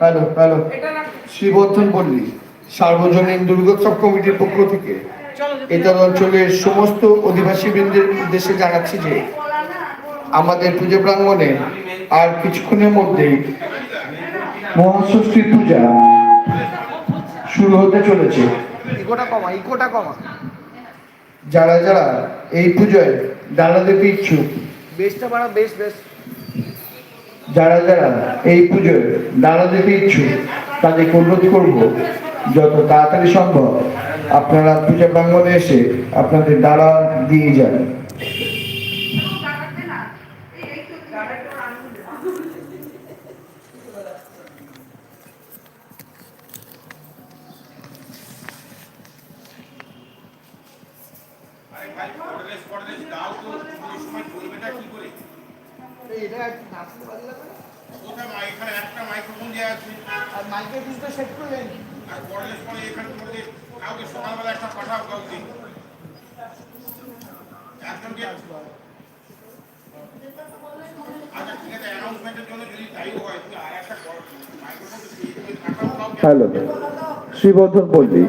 Hello hello. শ্রীবর্ধন পল্লী সার্বজনীন দুর্গোৎসব কমিটির পক্ষ থেকে। অঞ্চলের সমস্ত অধিবাসীবৃন্দের উদ্দেশ্যে জানাচ্ছি যে আমাদের পুজো প্রাঙ্গণে আর কিছুক্ষণের মধ্যেই মহাষষ্ঠী পূজা শুরু হতে চলেছে। যারা যারা এই পুজোয় দিতে ইচ্ছুক বেশটা বাড়া বেশ বেশ। যারা যারা এই পুজোয় ডালা দিতে ইচ্ছুক তাদেরকে অনুরোধ করব যত তাড়াতাড়ি সম্ভব আপনারা পূজা প্রাঙ্গণে এসে আপনাদের দাঁড়া দিয়ে যান। কর্ডলেস দাও তো পুরো সময় চলবেটা কি করে এটা নাচতে পারলে না? কোথায় এখানে একটা মাইক্রোফোন দেওয়া আছে। আর মাইকের পিসটা সেট করে দেন। আর কর্ডলেস পরে এখানে তোমাকে কাউকে সকালবেলা একটা পাঠাও কাউকে একজনকে আচ্ছা ঠিক আছে অ্যানাউন্সমেন্টের জন্য যদি তাই হয় তুমি আর একটা মাইক্রোফোন পাঠাও কাউকে হ্যালো শ্রীবর্ধন পল্লী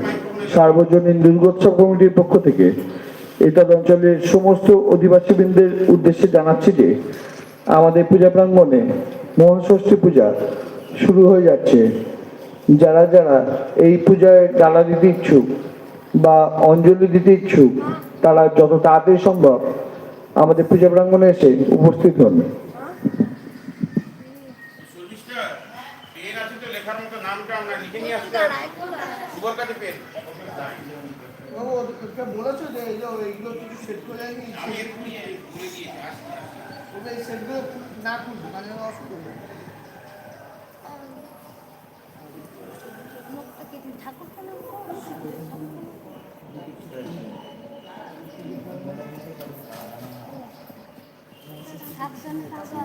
সার্বজনীন দুর্গোৎসব কমিটির পক্ষ থেকে এটা অঞ্চলের সমস্ত অধিবাসীবৃন্দের উদ্দেশ্যে জানাচ্ছি যে, আমাদের পূজা প্রাঙ্গণে মহাষষ্ঠী পূজা শুরু হয়ে যাচ্ছে। যারা যারা এই পূজায় ডালা দিতে ইচ্ছুক বা অঞ্জলি দিতে ইচ্ছুক, তারা যত তাড়াতাড়ি সম্ভব আমাদের পূজা প্রাঙ্গণে এসে উপস্থিত হন। লিখে নিয়ে আসতে হবে শুভর কাছে পেন বাবু ওদেরকে বলেছ যে এই যে এইগুলো কিছু সেট করে আমি। ওদের এই সেটগুলো না খুলবে মানে অসুবিধা হবে মুখটা কেটে ঠাকুর প্রণাম সাবধানে কাছে?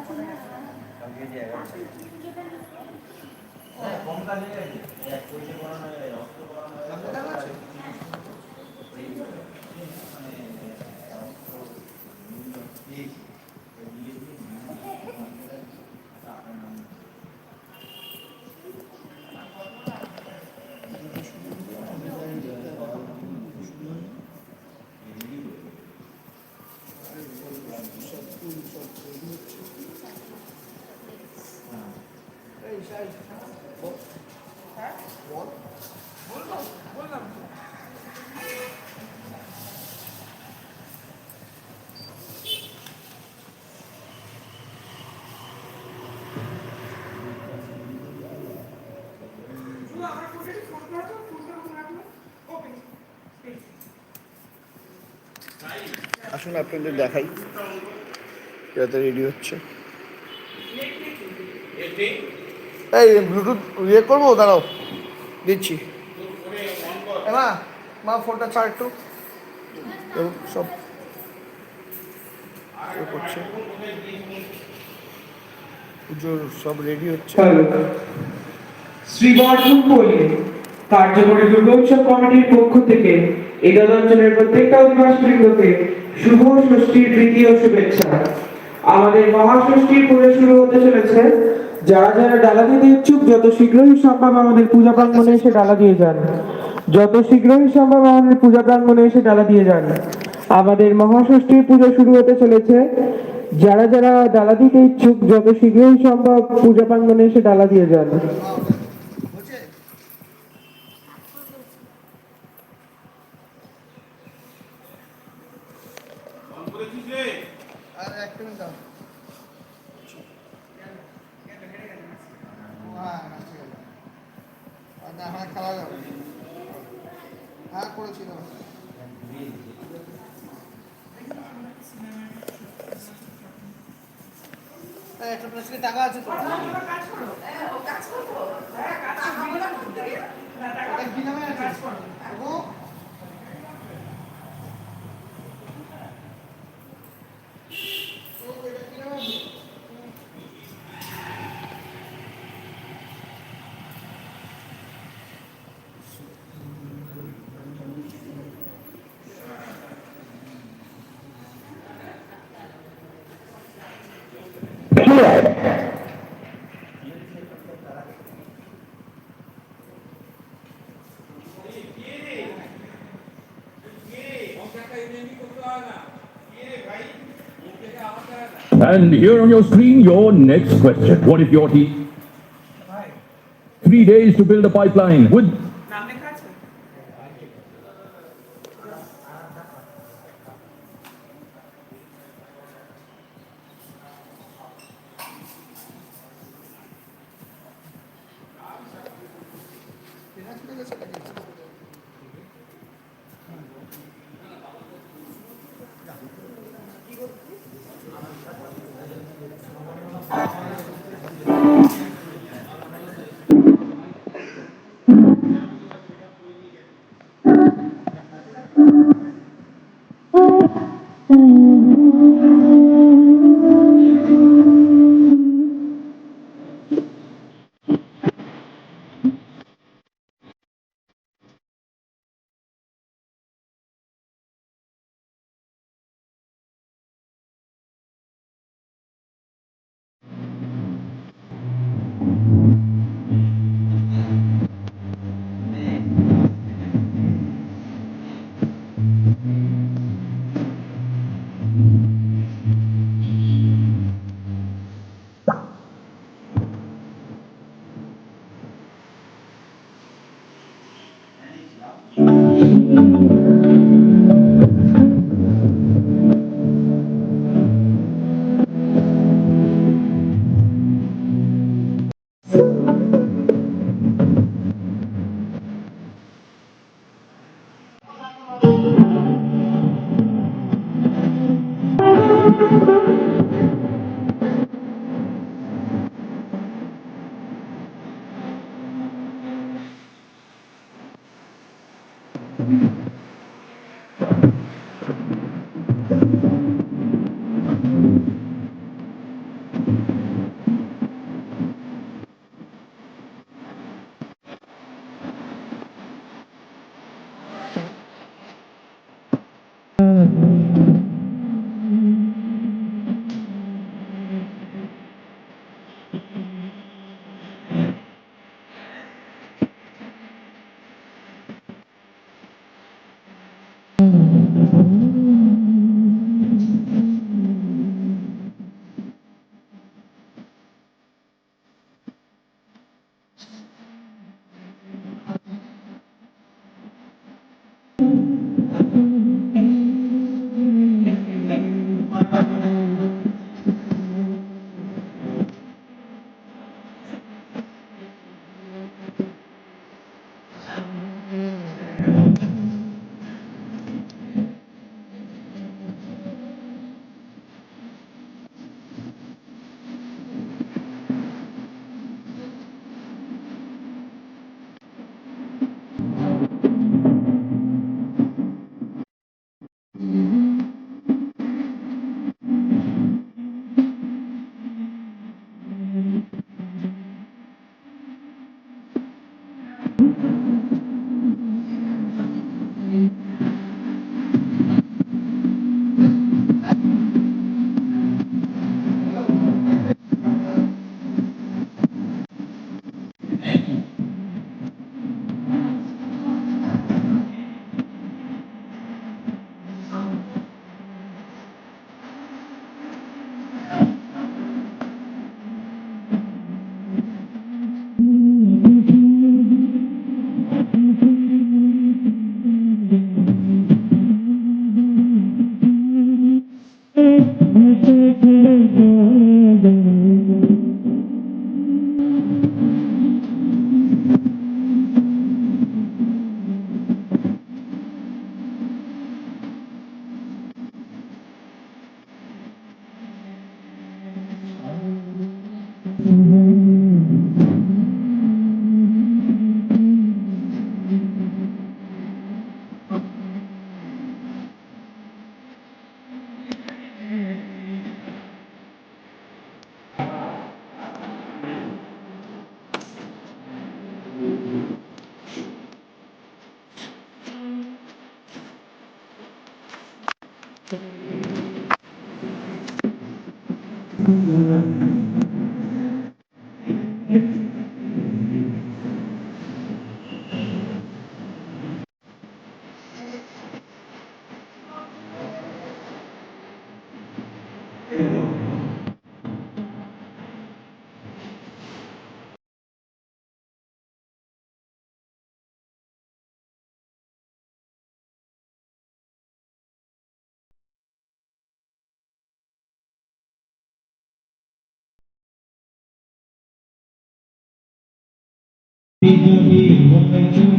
আসুন আপনাদের দেখাই। যাতে রেডি হচ্ছে। এই ব্লুটুথ ইয়ে করব? দাঁড়াও। দিচ্ছি। মা মা ফোনটা ছাড় একটু। সব ইয়ে করছে। পুজোর সব রেডি হচ্ছে। শ্রীবর্ধন পল্লী কার্যকরী দুর্গোৎসব কমিটির পক্ষ থেকে এই অঞ্চলের প্রত্যেকটা অধিবাসীবৃন্দকে শুভ ষষ্ঠীর তৃতীয় শুভেচ্ছা। আমাদের মহাষষ্ঠীর পুজো শুরু হতে চলেছে। যারা যারা ডালা দিতে ইচ্ছুক, যত শীঘ্রই সম্ভব আমাদের পূজা প্রাঙ্গণে এসে ডালা দিয়ে যান। যত শীঘ্রই সম্ভব আমাদের পূজা প্রাঙ্গণে এসে ডালা দিয়ে যান। আমাদের মহাষষ্ঠীর পুজো শুরু হতে চলেছে। যারা যারা ডালা দিতে ইচ্ছুক, যত শীঘ্রই সম্ভব পূজা প্রাঙ্গণে এসে ডালা দিয়ে যান। And here on your screen, your next question. What if your team? Three days to build a pipeline with mm 你何必我们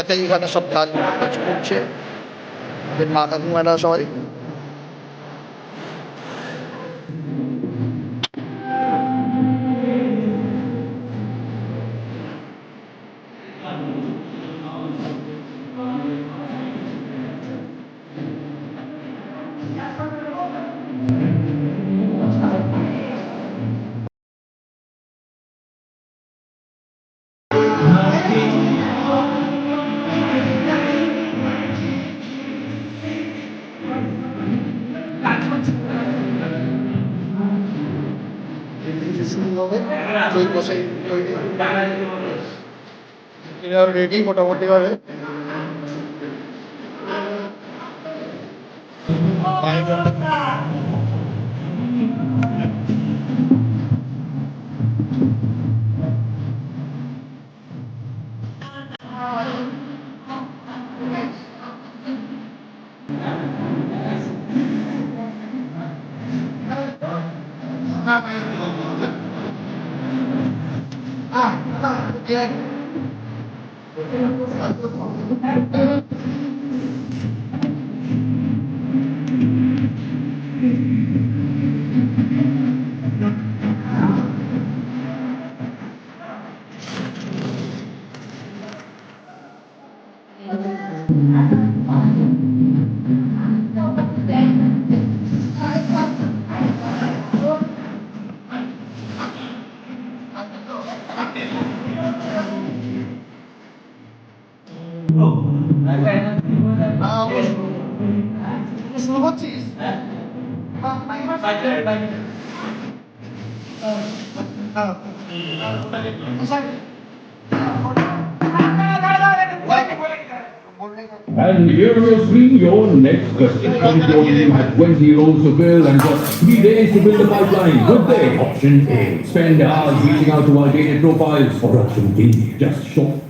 যাতে এখানে সব কাজ করছে। মাথা মা না সবাই ready notice. And here will be your next question. California have 20 year olds to build and got three days to build a pipeline. Good day. Option A. Spend hours reaching out to our data profiles. Or option B. Just shop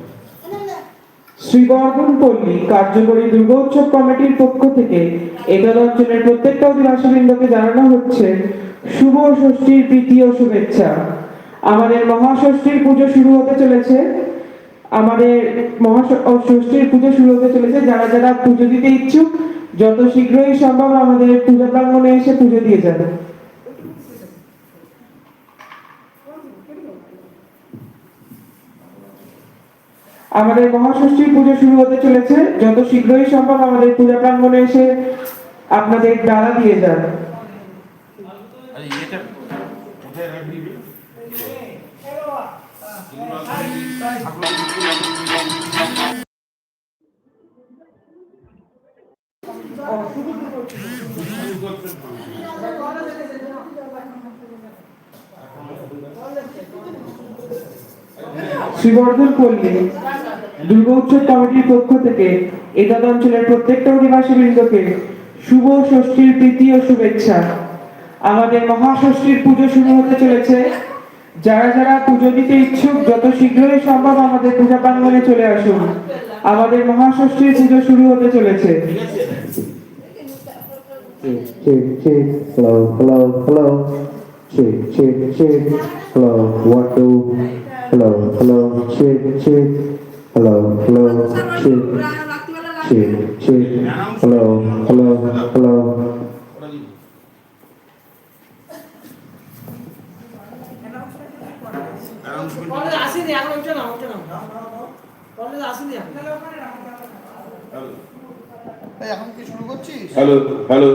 Sribardhan পল্লী কার্যকরী দুর্গোৎসব কমিটির পক্ষ থেকে একাদ অঞ্চলের প্রত্যেকটা অধিবাসীবৃন্দকে জানানো হচ্ছে শুভ ষষ্ঠীর ও শুভেচ্ছা। আমাদের মহাষষ্ঠীর পুজো শুরু হতে চলেছে। আমাদের মহাষষ্ঠীর পুজো শুরু হতে চলেছে। যারা যারা পুজো দিতে ইচ্ছুক, যত শীঘ্রই সম্ভব আমাদের পূজা প্রাঙ্গণে এসে পুজো দিয়ে যাবে। আমাদের মহাষষ্ঠীর পুজো শুরু হতে চলেছে যত শীঘ্রই সম্ভব আমাদের পূজা প্রাঙ্গণে এসে আপনাদের ডালা দিয়ে যান আরে এটা কোথায় রাখবি রে? শ্রীবর্ধন পল্লী দুর্গোৎসব কমিটির পক্ষ থেকে এদাদ অঞ্চলের প্রত্যেকটা অধিবাসী বৃন্দকে শুভ ষষ্ঠীর প্রীতি ও শুভেচ্ছা। আমাদের মহাষষ্ঠীর পুজো শুরু হতে চলেছে। যারা যারা পুজো দিতে ইচ্ছুক যত শীঘ্রই সম্ভব আমাদের পূজা প্রাঙ্গণে চলে আসুন। আমাদের মহাষষ্ঠীর পুজো শুরু হতে চলেছে। Hello, hello, hello, check, check, check, hello, one, two, hello, hello, check, check, hello, hello, check, check, check, hello, hello, hello. ওটা দিবি। আসেনি এখন ওইটা না ওইটা না কলেজ আসেনি এখন কি শুরু করছিস হ্যালো হ্যালো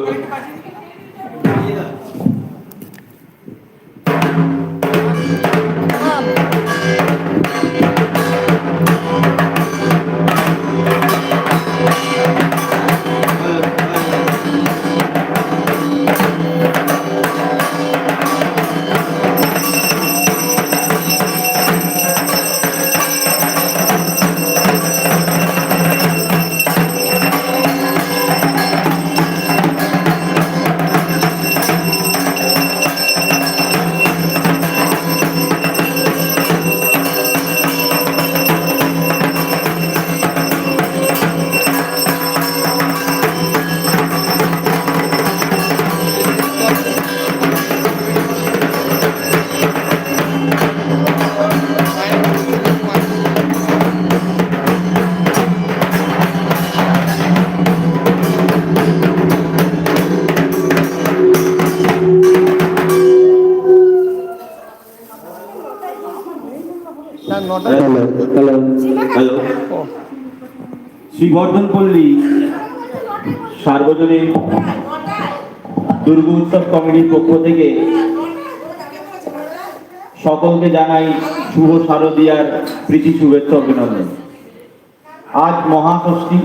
শ্রীবর্ধন পল্লী সার্বজনীন দুর্গ উৎসব কমিটির পক্ষ থেকে সকলকে জানাই শুভ শারদীয়ার প্রীতি, শুভেচ্ছা, অভিনন্দন। আজ মহাষষ্ঠী।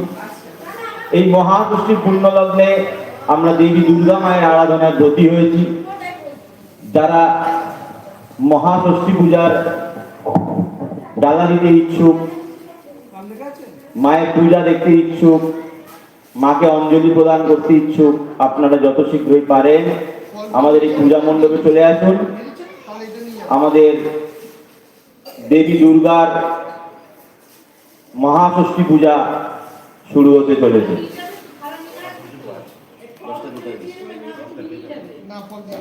এই মহাষষ্ঠীর পুণ্যলগ্নে আমরা দেবী দুর্গা মায়ের আরাধনায় ব্রতী হয়েছি। যারা মহাষষ্ঠী পূজার ডালা দিতে ইচ্ছুক মায়ের পূজা দেখতে ইচ্ছুক মাকে অঞ্জলি প্রদান করতে ইচ্ছুক আপনারা যত শীঘ্রই পারেন আমাদের এই পূজা মণ্ডপে চলে আসুন আমাদের দেবী দুর্গার মহাষষ্ঠী পূজা শুরু হতে চলেছে না ফোন দিয়ে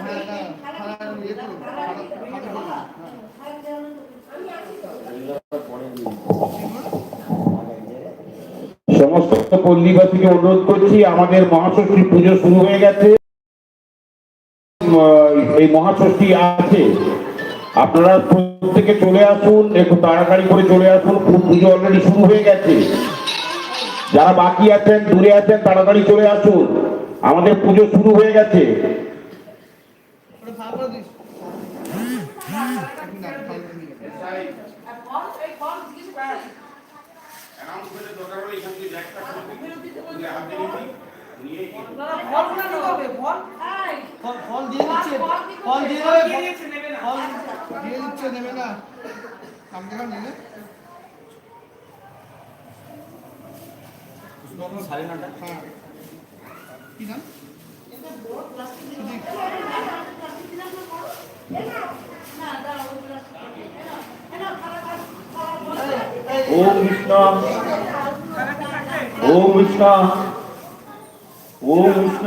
হ্যাঁ না খারাপ ইয়ে করুন খারাপ খারাপ করুন হ্যাঁ সমস্ত পল্লীবাসীকে অনুরোধ করছি আমাদের মহাষষ্ঠী পুজো শুরু হয়ে গেছে। এই মহাষষ্ঠী আছে। আপনারা প্রত্যেকে চলে আসুন একটু তাড়াতাড়ি করে চলে আসুন পুজো অলরেডি শুরু হয়ে গেছে। যারা বাকি আছেন দূরে আছেন তাড়াতাড়ি চলে আসুন। আমাদের পুজো শুরু হয়ে গেছে। ওটা এখন করে নিয়ে ফল ফল? ফল ফল দিয়ে দিচ্ছে ফল দিয়ে দেবে দিয়ে দিচ্ছে, নেবে না। ফল দিয়ে দিচ্ছে নেবে না। কাম দেখা নিলে হ্যাঁ। কি নাম? ওম কৃষ্ণ ওম কৃষ্ণ ওম কৃষ্ণ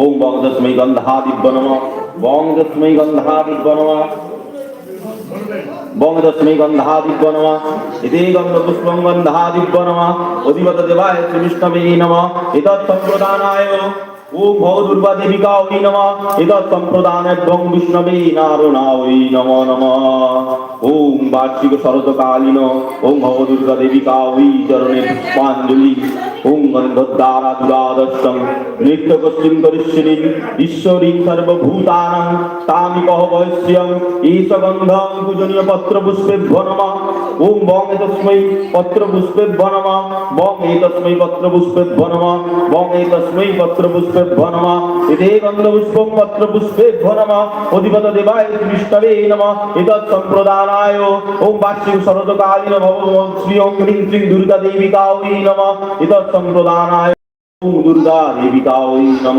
ওম বংদস্মৈ গন্ধাদিব্য নম বংদস্মৈ গন্ধাদিব্য নম বংদস্মৈ গন্ধাদিব্য নম ইতি গন্ধ গন্ধপুষ্পং গন্ধাদিব্য নম অধিপত দেবায় শ্রীবিষ্ণবে নম। এতৎ সম্প্রদানায় ওম ভব দুর্গা দেবিকা ওই নম। এতৎ সম্প্রদানেভ্যং বিষ্ণবে নারণা ওই নম নম। ওম বার্ষিক শরৎকালীন ওম ভব দুর্গা দেবিকা ওই চরণে পুষ্পাঞ্জলি। ওম গন্ধদ্বারা দুরাদর্শং নৃত্য কস্মিন করিষ্যিনী ঈশ্বরীং সর্বভূতানাং তামি কহ বৈশ্যং ঈশ পূজনীয় পত্র পুষ্পেভ্য নম ওম বং এতস্মৈ পত্র পুষ্পেদ বনমা, বং এতস্মৈ পত্র পুষ্পেদ বনমা, বং এতস্মৈ পত্র পুষ্পেদ বনমা, এতে গন্ধ পুষ্পম পত্র পুষ্পেদ বনমা, অধিপত দেবায় বিষ্ণবে নমঃ। এতৎ সম্প্রদানায় ওম বার্ষিক শরৎকালীন ভব শ্রী ওম দুর্গা দেবী কাউরী নমঃ। এতৎ সম্প্রদানায় ওম দুর্গা দেবিকা ওই নম।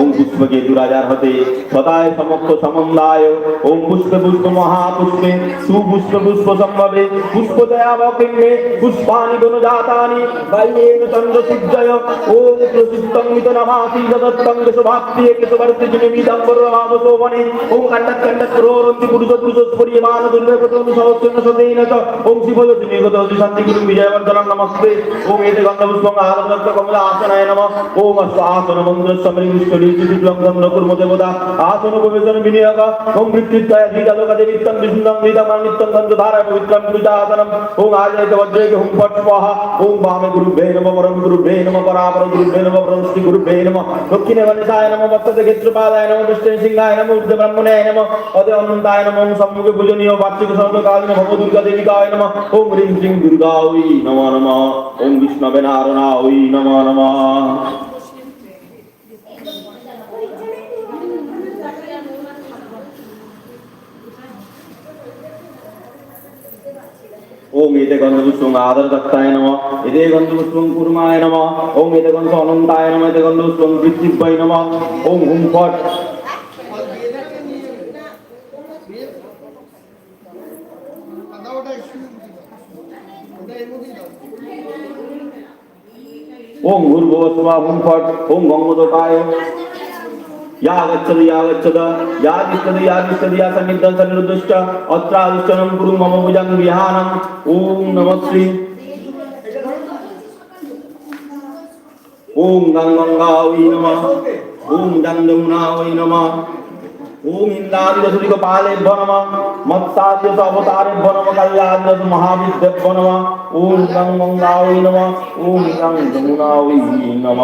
ওম পুষ্পকেতু রাজার হতে সদায় সমক্ষ সমন্দায় ওম পুষ্পে পুষ্প মহাপুষ্পে, সুপুষ্প পুষ্প সম্ভবে। পুষ্পদয়া বকিম্মে পুষ্পানি গুণজাতানি। বাল্যেন চন্দ্র সূর্যয় ওম প্রসিদ্ধং মিত নমাসি সদত্তং কেশভাপ্তি কেশবর্তি জিনিমিদম্বর রাম শোভনে ওম কণ্ডক কণ্ডক রোরন্তি পুরুষ পুরুষ স্ফুরিয়মান দুর্বে প্রতম সহস্রেণ সদেন চ। ওম শিবজ নিগত শান্তি গুরু বিজয়বর্ধনম নমস্তে। ওম এতে গন্ধপুষ্পং আদত্ত কমলা আসনায় নমঃ। ওম আসন মন্দির সমরি বিষ্ণু দিব্যং গন্ধ কুর্ম দেবতা আসন উপবেশন বিনিয়োগ। ওম মৃত্যুদ্বয় ধীরালোক দেবিত্তং বিষ্ণুং নিতমাং নিত্যং গন্ধ ধারা পবিত্রং পূজাসনম ওম আজয়ত বজ্রৈক হুম ফট স্বাহা। ওম বামে গুরুভ্যে নমঃ পরম গুরুভ্যে নমঃ পরাপর গুরুভ্যে নমঃ পরম শ্রী গুরুভ্যে নমঃ। দক্ষিণে গণেশায় নমঃ বক্ততে ক্ষেত্রপাদায় নমঃ দৃষ্টে সিংহায় নমঃ ঊর্ধ্বে ব্রহ্মণে নমঃ। অদে অনন্তায় নমঃ সম্মুখে পূজনীয় বার্ষিক সর্বকালীন ভব দুর্গা দেবিকায় নমঃ। ওম হ্রিং শ্রীং দুর্গা ওই নমঃ নমঃ। ওম বিষ্ণবে নারায়ণা ওই নমঃ নমঃ। ওম এতে গন্ধপুষ্পং আদর দত্তায় নম এতে গন্ধপুষ্পং কুর্মায় নম ওম এতে গন্ধ অনন্তায় নম এতে গন্ধপুষ্পং পৃথিব্যয় নম ওম হুম ফট দাও ওটা শুরু ওটা এর মধ্যেই দাও भूर्भुवस्वा हुं फट् हुं गङ्गोदकाय या गच्छति या गच्छत या तिष्ठति या तिष्ठति या सन्निद्धं सन्निरुद्धश्च अत्राधिष्ठनं कुरु मम भुजं विहानम् ॐ नमः श्री ॐ गङ्गङ्गावै नमः ॐ दन्दमुनावै नमः ওম ইন্দাদি রসুলিক পালে বনম মৎসাদ্যস অবতারে বনম কাল্যাদ্যস মহাবিদ্যে বনম ওম গং গঙ্গাওই নম ওম গং যমুনাওই নম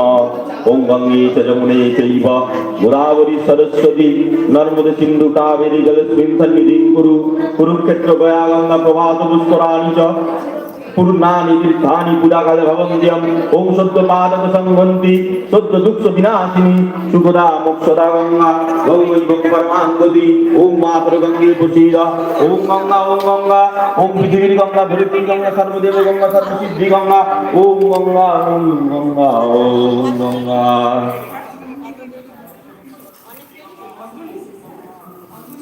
ওম গঙ্গে চ যমুনে চৈব গোদাবরী সরস্বতী নর্মদে কুরুক্ষেত্র গয়া গঙ্গা প্রভাত পুষ্করাণি পূর্ণানি তীর্থানি পূজাকালে ভবন্দ্যম ঔষধ্য পাদক সংঘন্তি সদ্য দুঃখ বিনাশিনী সুখদা মোক্ষদা গঙ্গা গঙ্গৈ গঙ্গরমাঙ্গতি ওম মাতর গঙ্গে প্রসীদ ওম গঙ্গা ওম গঙ্গা ওম পৃথিবীর গঙ্গা ধরিত্রী গঙ্গা সর্বদেব গঙ্গা সর্বসিদ্ধি গঙ্গা ওম গঙ্গা ওম গঙ্গা ওম গঙ্গা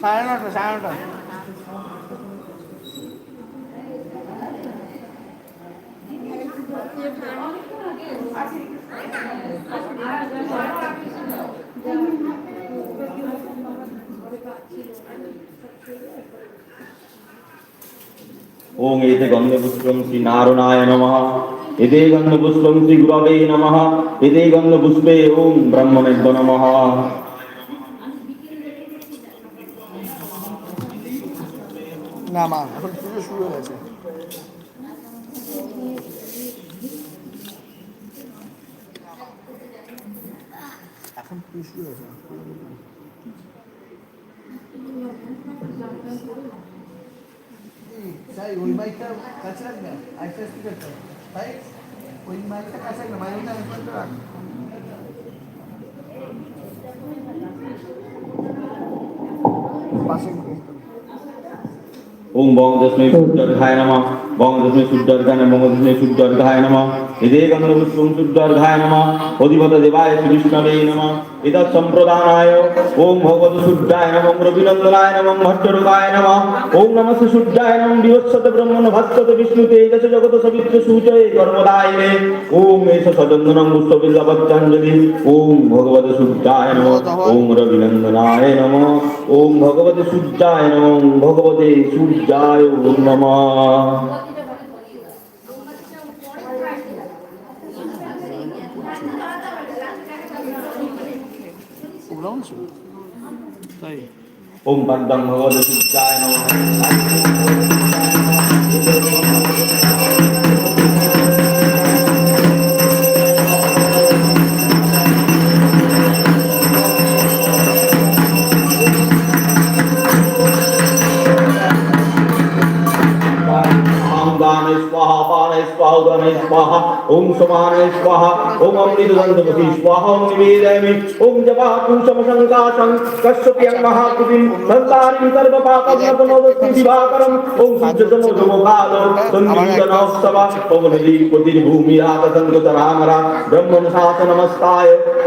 সাড়ে নটা ওং এতে গন্ধপুষ্পম শ্রী নারায়ণায় নমঃ। এতে গন্ধপুষ্পম শ্রী গুরবে নমঃ। এতে গন্ধপুষ্পে ওং ব্রহ্মণেভ্য নমঃ। না, মা, এখন শুরু হয়ে গেছে। তাই ওই মাইকটা কাছে রাখবে আরেকটা স্পিকারটা তাই ওই মাইকটা কাছে রাখবে মাঝে মধ্যে আমি ফোনটা রাখ পাশে ওং বঙ্গদশমী সূর্যর্ঘায় নম। বঙ্গদশমী সূর্যর্ঘায় নম বঙ্গদশমী সূর্যর্ঘায় নম। এদে গন্ধপুষ্পম সূর্যর্ঘায় নম। অধিপত দেবায় শ্রী বিষ্ণবে নম। ইদ সম্প্রদানায় ওম ভগবত শুদ্ধায় নম রবিনন্দনায় নম ভট্টরূপায় নম ওম নমঃ শুদ্ধায় নম বিহস্বত ব্রহ্মণ ভাস্বত বিষ্ণুতে এদশ জগত সবিত্র সূচয়ে কর্মদায়নে ওম এষ সদন্দনম পুষ্পবিল্লবজ্জাঞ্জলি ওম ভগবত শুদ্ধায় নম ওম রবিনন্দনায় নম ওম ভগবত শুদ্ধায় নম ভগবতে শুদ্ধায় ওম নম بلونجز طيب قم بدل هو ده ओम समानाय स्वाहा, ओम अमृतदंडवती स्वाहा, ओम निवेदयामि, ओम जपा पुषम संकाशं कश्यपियं महाकुबिं भर्तारिं सर्वपापं नतमोदस्तु दिवाकरं ओम सूर्यतमो धुमभालो सन्निधनोत्सव ओम निधि कुदिर्भूमिरागतङ्गतरामरा ब्रह्मनुशासनमस्ताय